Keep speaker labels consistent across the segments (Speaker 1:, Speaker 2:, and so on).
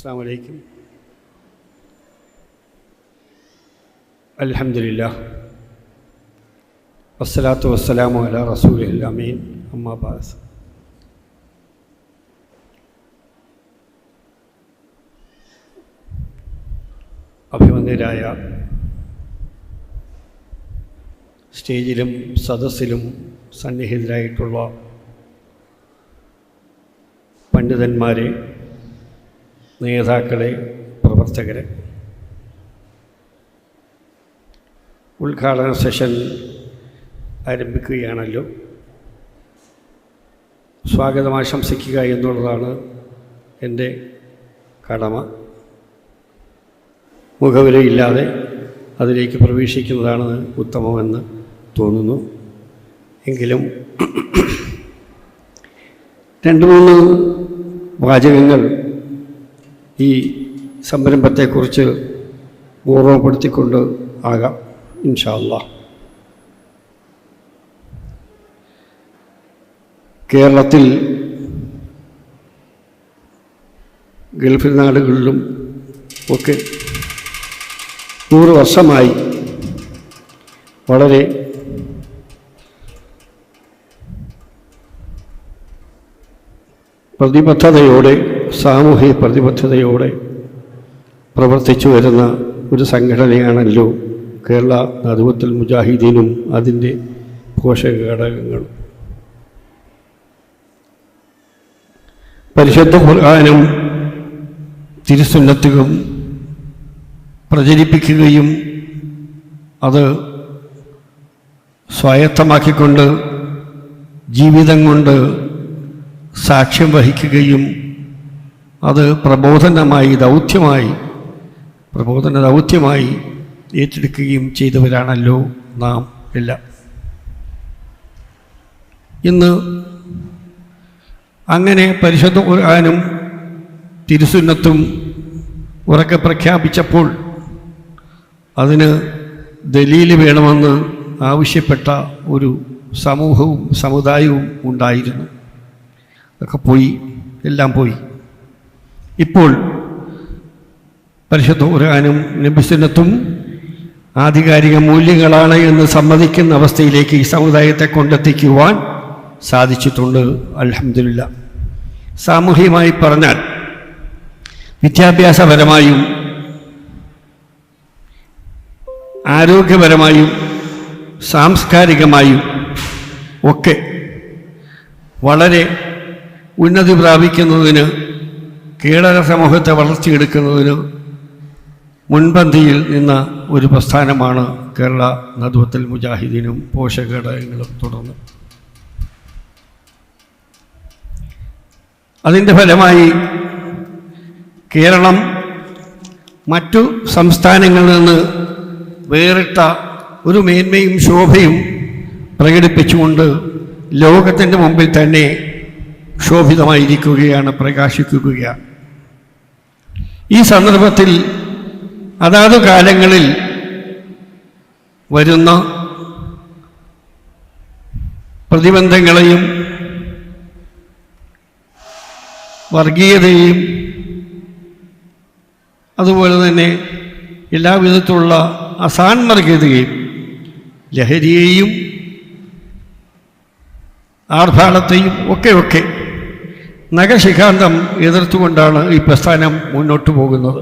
Speaker 1: السلام عليكم الحمد لله والصلاة والسلام على رسوله الأمين أما بعد അഭിമന്യരായ സ്റ്റേജിലും സദസ്സിലും സന്നിഹിതരായിട്ടുള്ള പണ്ഡിതന്മാരെ നേതാക്കളെ പ്രവർത്തകരെ. ഉദ്ഘാടന സെഷൻ ആരംഭിക്കുകയാണല്ലോ. സ്വാഗതം ആശംസിക്കുക എന്നുള്ളതാണ് എന്റെ കടമ. മുഖവിലയില്ലാതെ അതിലേക്ക് പ്രവേശിക്കുന്നതാണ് ഉത്തമമെന്ന് തോന്നുന്നു. എങ്കിലും രണ്ട് മൂന്ന് വാചകങ്ങൾ ഈ സംരംഭത്തെക്കുറിച്ച് ഓർമ്മപ്പെടുത്തിക്കൊണ്ട് ആകാം ഇൻഷാല്ല കേരളത്തിൽ ഗൾഫ് നാടുകളിലും ഒക്കെ നൂറ് വർഷമായി വളരെ പ്രതിബദ്ധതയോടെ സാമൂഹിക പ്രതിബദ്ധതയോടെ പ്രവർത്തിച്ചു വരുന്ന ഒരു സംഘടനയാണല്ലോ കേരള നദുവത്തുൽ മുജാഹിദീനും അതിന്റെ പോഷക ഘടകങ്ങളും. പരിശുദ്ധ ഖുർആാനും തിരുസുന്നത്തുകളും പ്രചരിപ്പിക്കുകയും അത് സ്വായത്തമാക്കിക്കൊണ്ട് ജീവിതം കൊണ്ട് സാക്ഷ്യം വഹിക്കുകയും അത് പ്രബോധനമായി ദൗത്യമായി പ്രബോധന ദൗത്യമായി ഏറ്റെടുക്കുകയും ചെയ്തവരാണല്ലോ നാം എല്ലാം. ഇന്ന് അങ്ങനെ പരിശുദ്ധ ഖുർആാനും തിരുസുന്നത്തും ഉറക്കെ പ്രഖ്യാപിച്ചപ്പോൾ അതിന് ദലീൽ വേണമെന്ന് ആവശ്യപ്പെട്ട ഒരു സമൂഹവും സമുദായവും ഉണ്ടായിരുന്നു. അതൊക്കെ പോയി എല്ലാം പോയി. ഇപ്പോൾ പരിശുദ്ധ ഖുർആാനും നബിസുന്നത്തും ആധികാരിക മൂല്യങ്ങളാണ് എന്ന് സമ്മതിക്കുന്ന അവസ്ഥയിലേക്ക് ഈ സമുദായത്തെ കൊണ്ടെത്തിക്കുവാൻ സാധിച്ചിട്ടുണ്ട്. അലഹമില്ല സാമൂഹികമായി പറഞ്ഞാൽ വിദ്യാഭ്യാസപരമായും ആരോഗ്യപരമായും സാംസ്കാരികമായും ഒക്കെ വളരെ ഉന്നതി പ്രാപിക്കുന്നതിന് കീഴക സമൂഹത്തെ വളർത്തിയെടുക്കുന്നതിന് മുൻപന്തിയിൽ നിന്ന ഒരു പ്രസ്ഥാനമാണ് കേരള നദ്വത്തിൽ മുജാഹിദീനും പോഷകഘടകങ്ങളും തുടർന്ന്. അതിന്റെ ഫലമായി കേരളം മറ്റു സംസ്ഥാനങ്ങളിൽ നിന്ന് വേറിട്ട ഒരു മേന്മയും ശോഭയും പ്രകടിപ്പിച്ചുകൊണ്ട് ലോകത്തിന്റെ മുമ്പിൽ തന്നെ ശോഭിതമായിരിക്കുകയാണ് പ്രകാശിക്കുകയാണ്. ഈ സന്ദർഭത്തിൽ അതാത് കാലങ്ങളിൽ വരുന്ന പ്രതിബന്ധങ്ങളെയും വർഗീയതയും അതുപോലെ തന്നെ എല്ലാവിധത്തിലുള്ള അസാൻമർഗീയതയും ലഹരിയെയും ആർഭാടത്തെയും ഒക്കെ ഒക്കെ നഖശിഖാന്തം എതിർത്തുകൊണ്ടാണ് ഈ പ്രസ്ഥാനം മുന്നോട്ട് പോകുന്നത്.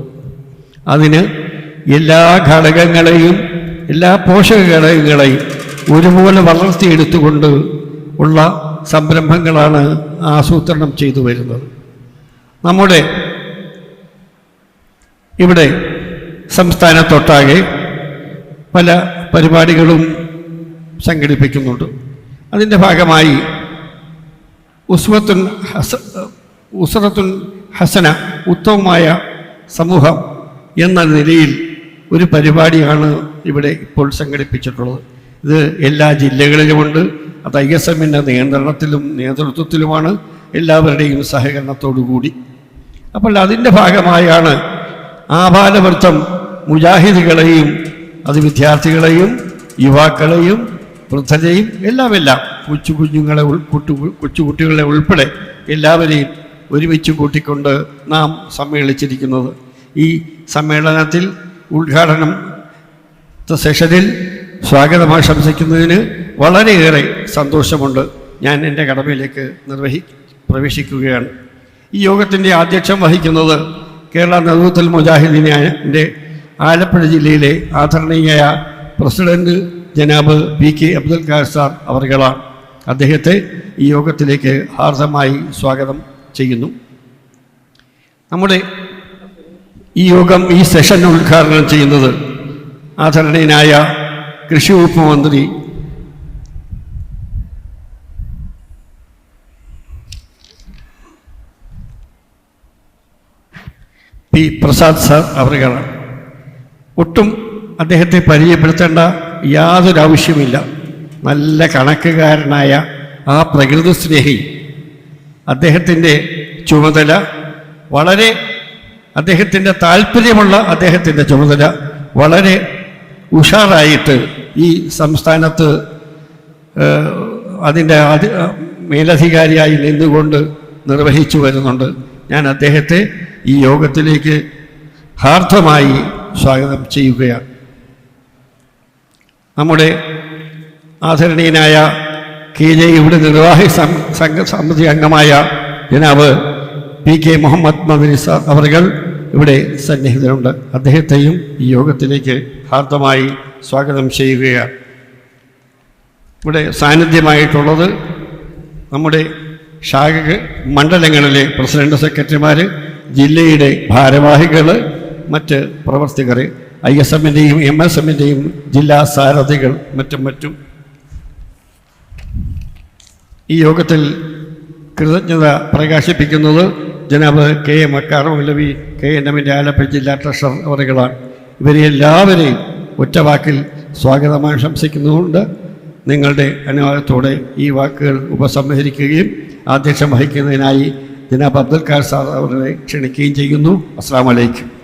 Speaker 1: അതിന് എല്ലാ ഘടകങ്ങളെയും എല്ലാ പോഷക ഘടകങ്ങളെയും ഒരുപോലെ വളർത്തിയെടുത്തുകൊണ്ട് ഉള്ള സംരംഭങ്ങളാണ് ആസൂത്രണം ചെയ്തു വരുന്നത്. നമ്മുടെ ഇവിടെ സംസ്ഥാനത്തൊട്ടാകെ പല പരിപാടികളും സംഘടിപ്പിക്കുന്നുണ്ട്. അതിന്റെ ഭാഗമായി ഉസ്വത്തുൻ ഹസ ഉസ്രത്തുൻ ഹസന ഉത്തമമായ സമൂഹം എന്ന നിലയിൽ ഒരു പരിപാടിയാണ് ഇവിടെ ഇപ്പോൾ സംഘടിപ്പിച്ചിട്ടുള്ളത്. ഇത് എല്ലാ ജില്ലകളിലുമുണ്ട്. അത് ഐ എസ് എമ്മിന്റെ നിയന്ത്രണത്തിലും നേതൃത്വത്തിലുമാണ്. എല്ലാവരുടെയും സഹകരണത്തോടു കൂടി അപ്പോൾ അതിന്റെ ഭാഗമായാണ് ആപാലവൃത്തം മുജാഹിദുകളെയും അത് വിദ്യാർത്ഥികളെയും യുവാക്കളെയും വൃദ്ധരെയും എല്ലാം എല്ലാം കൊച്ചു കുഞ്ഞുങ്ങളെ കുട്ടു കൊച്ചുകുട്ടികളെ ഉൾപ്പെടെ എല്ലാവരെയും ഒരുമിച്ച് കൂട്ടിക്കൊണ്ട് നാം സമ്മേളിച്ചിരിക്കുന്നത്. ഈ സമ്മേളനത്തിൽ ഉദ്ഘാടനം സെഷനിൽ സ്വാഗതം ആശംസിക്കുന്നതിന് വളരെയേറെ സന്തോഷമുണ്ട്. ഞാൻ എന്റെ കടമയിലേക്ക് നിർവഹി പ്രവേശിക്കുകയാണ്. ഈ യോഗത്തിന്റെ അധ്യക്ഷം വഹിക്കുന്നത് കേരള നേതൃത്വത്തിൽ മുജാഹിദീന്റെ ആലപ്പുഴ ജില്ലയിലെ ആദരണീയായ president ജനാബ് P K Abdul Khar sir അവർകളാണ് അദ്ദേഹത്തെ ഈ യോഗത്തിലേക്ക് ഹാർദമായി സ്വാഗതം ചെയ്യുന്നു. നമ്മുടെ ഈ യോഗം ഈ സെഷൻ ഉദ്ഘാടനം ചെയ്യുന്നത് ആദരണീയനായ കൃഷി വകുപ്പ് മന്ത്രി പി പ്രസാദ് സാർ അവരുകളാണ് ഒട്ടും അദ്ദേഹത്തെ പരിചയപ്പെടുത്തേണ്ട യാതൊരു ആവശ്യമില്ല നല്ല കണക്കുകാരനായ ആ പ്രകൃതി സ്നേഹി. അദ്ദേഹത്തിന്റെ ചുമതല വളരെ അദ്ദേഹത്തിന്റെ താല്പര്യമുള്ള അദ്ദേഹത്തിന്റെ ചുമതല വളരെ ഉഷാറായിട്ട് ഈ സംസ്ഥാനത്ത് അതിന്റെ മേലധികാരിയായി നിന്നുകൊണ്ട് നിർവഹിച്ചു വരുന്നുണ്ട്. ഞാൻ അദ്ദേഹത്തെ ഈ യോഗത്തിലേക്ക് ഹാർദമായി സ്വാഗതം ചെയ്യുകയാണ്. നമ്മുടെ ആദരണീയനായ കെ ജെ യുടെ നിർവാഹി സംഘ സമിതി അംഗമായ ജനാവ് പി കെ മുഹമ്മദ് മദനിസ അവർകൾ ഇവിടെ സന്നിഹിതരുണ്ട്. അദ്ദേഹത്തെയും ഈ യോഗത്തിലേക്ക് ഹാർദമായി സ്വാഗതം ചെയ്യുകയാണ്. ഇവിടെ സാന്നിധ്യമായിട്ടുള്ളത് നമ്മുടെ ശാഖ മണ്ഡലങ്ങളിലെ പ്രസിഡന്റ് സെക്രട്ടറിമാർ ജില്ലയുടെ ഭാരവാഹികൾ മറ്റ് പ്രവർത്തകർ ഐ എസ് എമ്മിന്റെയും എം എസ് എമ്മിന്റെയും ജില്ലാ സാരഥികൾ മറ്റും മറ്റും ഈ യോഗത്തിൽ കൃതജ്ഞത പ്രകാശിപ്പിക്കുന്നത് ജനാബ് കെ എം മൗലവി കെ എൻ എമ്മിന്റെ ആലപ്പുഴ ജില്ലാ ട്രഷറർ അവരുകളാണ് ഇവരെ എല്ലാവരെയും ഒറ്റവാക്കിൽ സ്വാഗതമായി ശംസിക്കുന്നതുകൊണ്ട് നിങ്ങളുടെ അനുവാദത്തോടെ ഈ വാക്കുകൾ ഉപസംഹരിക്കുകയും അധ്യക്ഷം വഹിക്കുന്നതിനായി ജനാബ് അബ്ദുൽ ഖാർ സാർ അവരെ ക്ഷണിക്കുകയും ചെയ്യുന്നു. അസ്സാം വലൈക്കും